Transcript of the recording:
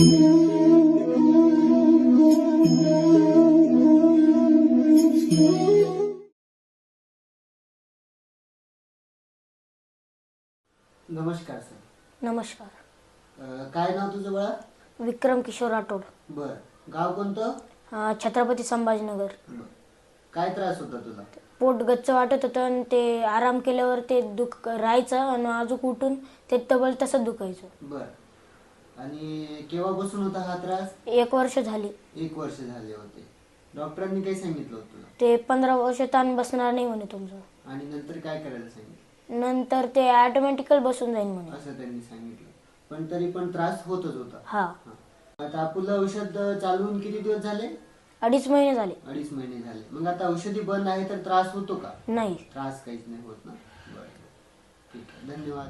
नमस्कार सर. नमस्कार. अ, काय नाव तुझं बाळा? विक्रम किशोर राठोड. बर. गाव कोणतं? अं, छत्रपती संभाजीनगर. बर. काय त्रास होता तुला पोट गच्च वाटत होतं आणि ते आराम केल्यावर ते दुख राहायचं आणि अजून उठून ते तबल तसं दुखायचं. बर. आणि केव्हा बसून होता हा त्रास? एक वर्ष झाली. एक वर्ष झाले होते. डॉक्टरांनी काय सांगितलं होतं तुला? ते पंधरा वर्ष ताण बसणार नाही म्हणे तुमचं. आणि नंतर काय करायला सांगितलं? नंतर ते ऑटोमॅटिकल बसून जाईल म्हणे. असं त्यांनी सांगितलं. पण तरी पण त्रास होतच होता. हा. हा. आता आपलं औषध चालवून किती दिवस झाले? अडीच महिने झाले. अडीच महिने झाले. मग आता औषधी बंद आहे तर त्रास होतो का? नाही. त्रास काहीच नाही होत ना? बरं. ठीक आहे. धन्यवाद.